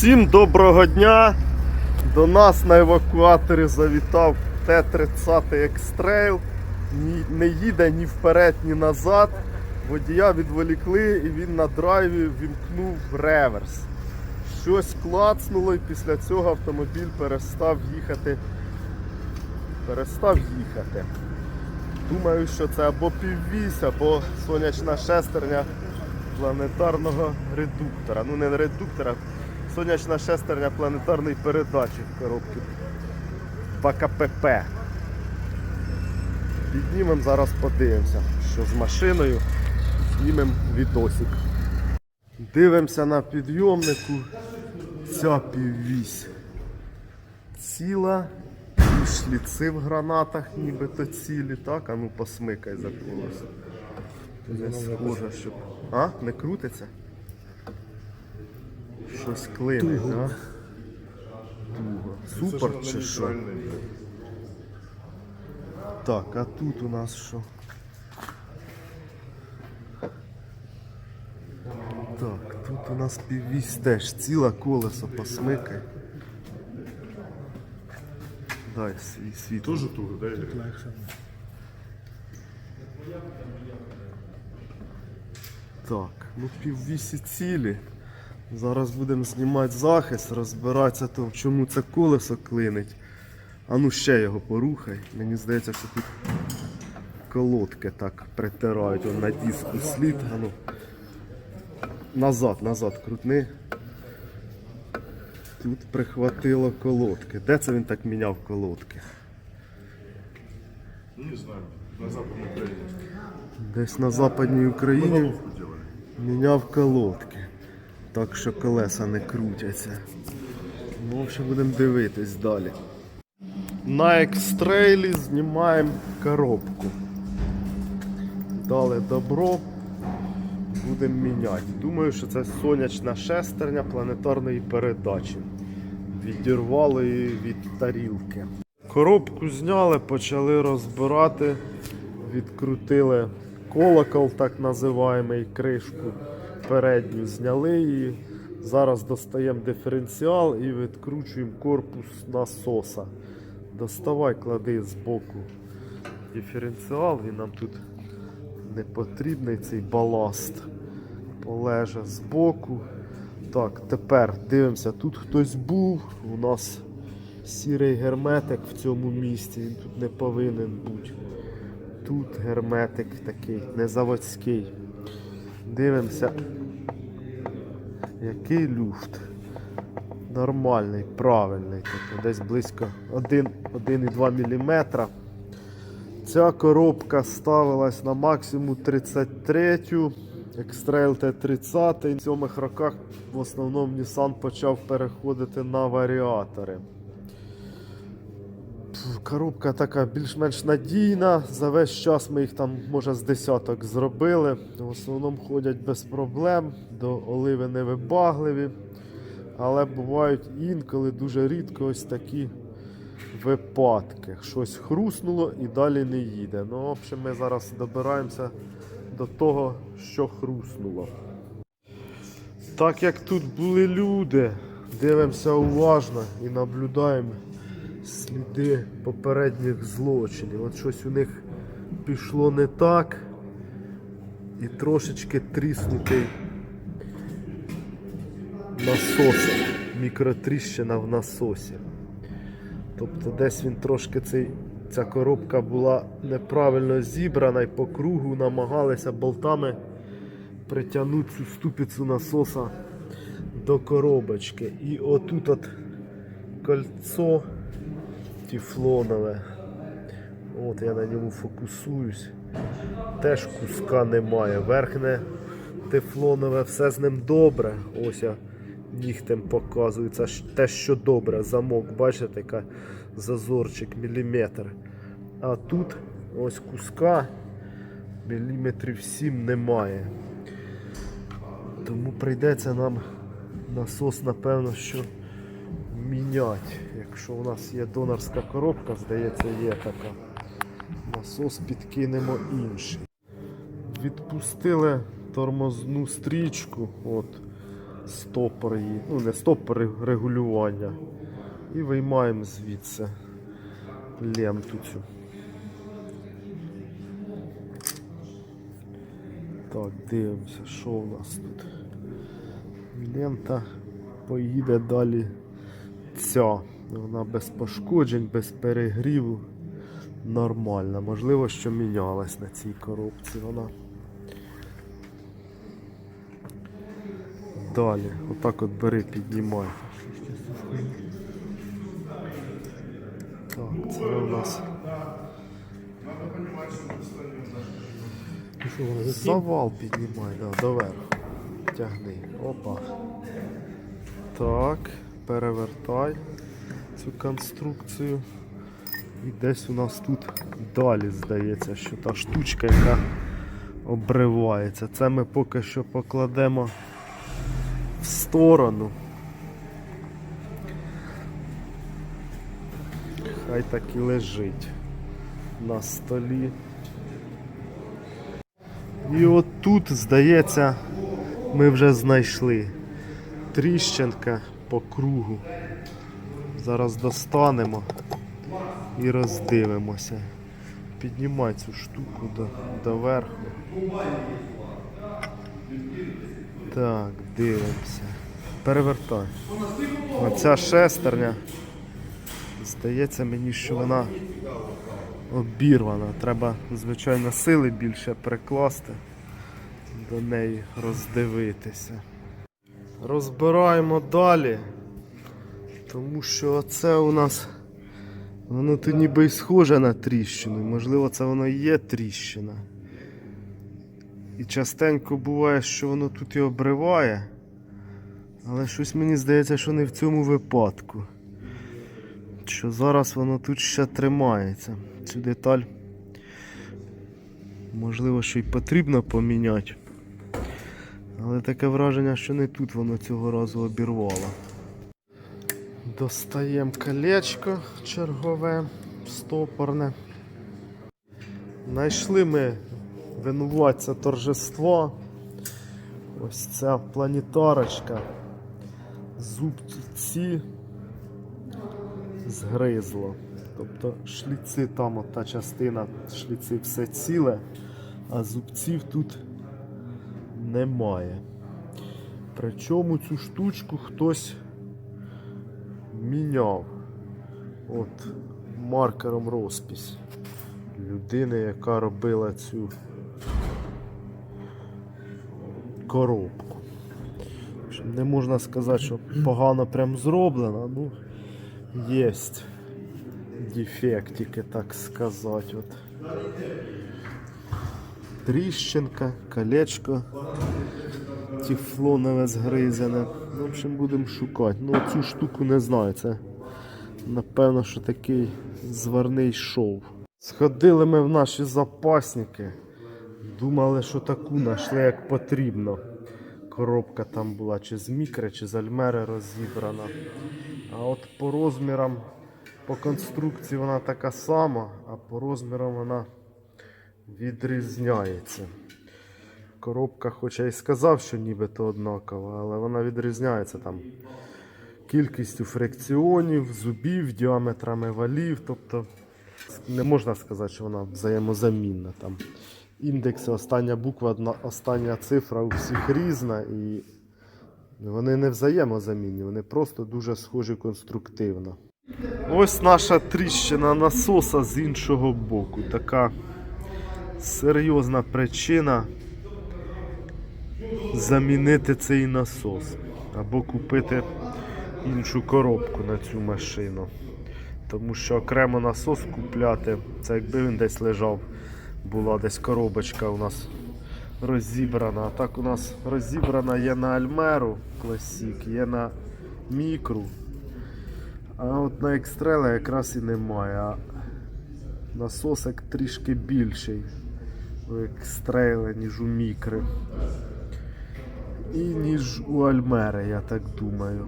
Всім доброго дня! До нас на евакуаторі завітав Т-30 X-Trail. Не їде ні вперед, ні назад. Водія відволікли і він на драйві вімкнув реверс. Щось клацнуло і після цього автомобіль перестав їхати. Перестав їхати. Думаю, що це або піввісь, або сонячна шестерня планетарного редуктора. Ну не редуктора, сонячна шестерня планетарної передачі в коробці БКПП. Піднімемо зараз, подивимося, що з машиною знімемо відосик. Дивимося на підйомнику. Ця піввісь ціла. І шліци в гранатах нібито цілі, так? А ну посмикай за колесо. Не схоже, щоб. А? Не крутиться? Щось клине, так? Туго. Супер чи що? Так, а тут у нас що? Так, тут у нас піввісь теж ціле колесо посмикай. Дай свій світ. Тоже туго, да? Или? Так, ну піввісі цілі. Зараз будемо знімати захист, розбиратися, то, чому це колесо клинить. А ну ще його порухай. Мені здається, що тут колодки так притирають он на диску слід. А ну. Назад, назад крутни. Тут прихватило колодки. Де це він так міняв колодки? Ну, не знаю. На Западной Украине. Десь на Западній Україні. Міняв колодки, так що колеса не крутяться. Ну, в общем, будемо дивитись далі. На екстрейлі знімаємо коробку. Дали добро, будемо міняти. Думаю, що це сонячна шестерня планетарної передачі. Відірвали її від тарілки. Коробку зняли, почали розбирати, відкрутили колокол, так називаємо, кришку передню, зняли її. Зараз достаємо диференціал і відкручуємо корпус насоса. Доставай, клади з боку диференціал, він нам тут не потрібний цей баласт. Полеже з боку. Так, тепер дивимося, тут хтось був. У нас сірий герметик в цьому місці, він тут не повинен бути. Тут герметик такий, не заводський. Дивимося, який люфт. Нормальний, правильний. Тобто десь близько 1 1,2 мм. Ця коробка ставилась на максимум 33 X-Trail T30. В сьомих роках в основному Nissan почав переходити на варіатори. Коробка така більш-менш надійна. За весь час ми їх там, може, з десяток зробили. В основному ходять без проблем, до оливи невибагливі. Але бувають інколи дуже рідко ось такі випадки. Щось хруснуло і далі не їде. Ну, в общем, ми зараз добираємося до того, що хруснуло. Так як тут були люди, дивимося уважно і наблюдаємо сліди попередніх злочинів. От щось у них пішло не так і трошечки тріснутий насос, мікротріщина в насосі. Тобто десь він трошки цей, ця коробка була неправильно зібрана і по кругу намагалися болтами притягнути цю ступицю насоса до коробочки. І отут от кольцо тефлонове. От я на ньому фокусуюсь. Теж куска немає. Верхне тефлонове, все з ним добре. Ось я нігтем показую. Це те, що добре. Замок, бачите, яка зазорчик, міліметр. А тут ось куска міліметрів 7 немає. Тому прийдеться нам насос, напевно, що міняти. Якщо у нас є донорська коробка, здається, є така. Насос підкинемо інший. Відпустили тормозну стрічку. От. стопор її, ну не стопор регулювання. І виймаємо звідси ленту цю. Так, дивимося, що у нас тут. Лента поїде далі ця. Вона без пошкоджень, без перегріву. Нормальна. Можливо, що мінялась на цій коробці вона. Далі, отак от бери, піднімай. Так, це у нас завал піднімай, да, доверху. Тягни. Опа. Так, перевертай цю конструкцію. І десь у нас тут далі здається, що та штучка, яка обривається. Це ми поки що покладемо в сторону. Хай так і лежить на столі. І от тут, здається, ми вже знайшли тріщинка по кругу. Зараз достанемо і роздивимося. Піднімай цю штуку до, доверху. Так, дивимося. Перевертай. Оця шестерня. Здається мені, що вона обірвана. Треба, звичайно, сили більше прикласти до неї роздивитися. Розбираємо далі, тому що це у нас воно тут ніби й схоже на тріщину. Можливо, це воно і є тріщина. І частенько буває, що воно тут і обриває. Але щось мені здається, що не в цьому випадку. Що зараз воно тут ще тримається. Цю деталь можливо, що й потрібно поміняти. Але таке враження, що не тут воно цього разу обірвало. Достаємо колечко чергове, стопорне. Знайшли ми винуватця торжества. Ось ця планетарочка. Зубці згризло. Тобто шліци там от та частина, шліци все ціле, а зубців тут немає. Причому цю штучку хтось міняв. От маркером розпись людини, яка робила цю коробку. Не можна сказати, що погано прям зроблено, ну є дефектики, так сказати. Тріщинка, колечко тефлонове згризене. В общем, будемо шукати. Ну цю штуку не знаю. Це напевно, що такий зварний шов. Сходили ми в наші запасники. Думали, що таку знайшли як потрібно. Коробка там була чи з мікри, чи з альмери розібрана. А от по розмірам, по конструкції вона така сама, а по розмірам вона відрізняється. Коробка, хоча й сказав, що нібито однакова, але вона відрізняється там кількістю фрикціонів, зубів, діаметрами валів. Тобто не можна сказати, що вона взаємозамінна. Там індекси, остання буква, остання цифра у всіх різна і вони не взаємозамінні, вони просто дуже схожі конструктивно. Ось наша тріщина насоса з іншого боку. Така серйозна причина замінити цей насос або купити іншу коробку на цю машину. Тому що окремо насос купляти, це якби він десь лежав, була десь коробочка у нас розібрана. А так у нас розібрана є на Альмеру Classic, є на мікру. А от на екстрела якраз і немає. А насосик трішки більший екстрейла, ніж у мікри. І ніж у Альмери, я так думаю.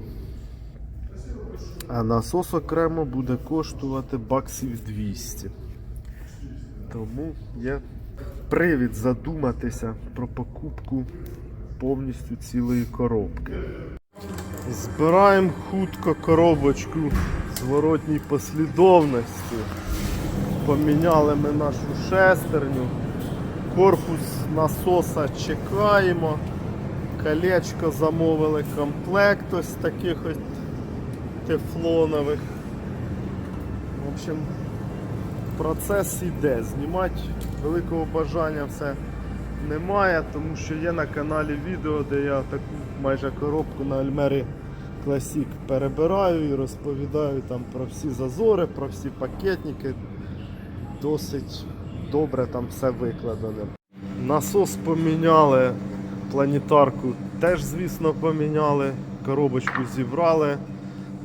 А насос окремо буде коштувати баксів 200. Тому є привід задуматися про покупку повністю цілої коробки. Збираємо хутко коробочку зворотній послідовності. Поміняли ми нашу шестерню. Корпус насоса чекаємо. Колечко замовили комплект ось таких ось тефлонових. В общем, процес іде. Знімати великого бажання все немає, тому що є на каналі відео, де я таку майже коробку на Альмері Classic перебираю і розповідаю там про всі зазори, про всі пакетники. Досить добре там все викладено. Насос поміняли, планетарку теж, звісно, поміняли, коробочку зібрали.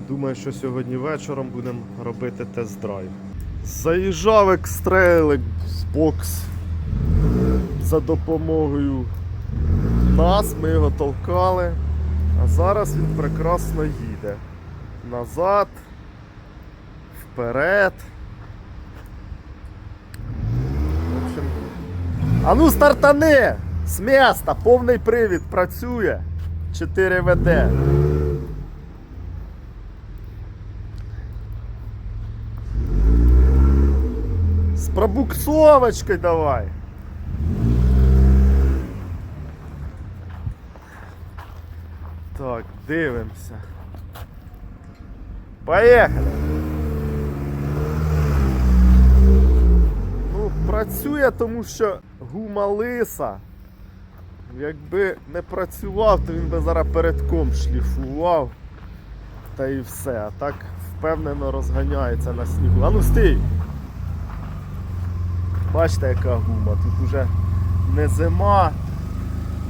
Думаю, що сьогодні вечором будемо робити тест-драйв. Заїжджав екстрелик з бокс за допомогою нас, ми його толкали, а зараз він прекрасно їде. Назад, вперед. а ну стартани! З міста, повний привід працює. 4 ВД. З пробуксовочкой давай. Так, дивимося. Поїхали. Працює, тому що гума лиса. Якби не працював, то він би зараз передком шліфував. Та і все. А так впевнено розганяється на снігу. А ну стій! Бачите, яка гума. Тут уже не зима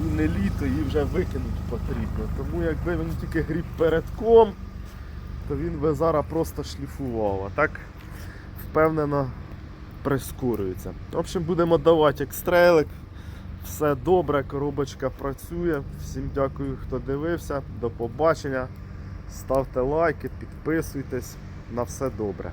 і не літо, її вже викинути потрібно. Тому якби він тільки гріб передком, то він би зараз просто шліфував. А так впевнено прискорюється. В общем, будемо давати екстрелик. Все добре, коробочка працює. Всім дякую, хто дивився. До побачення. Ставте лайки, підписуйтесь. На все добре.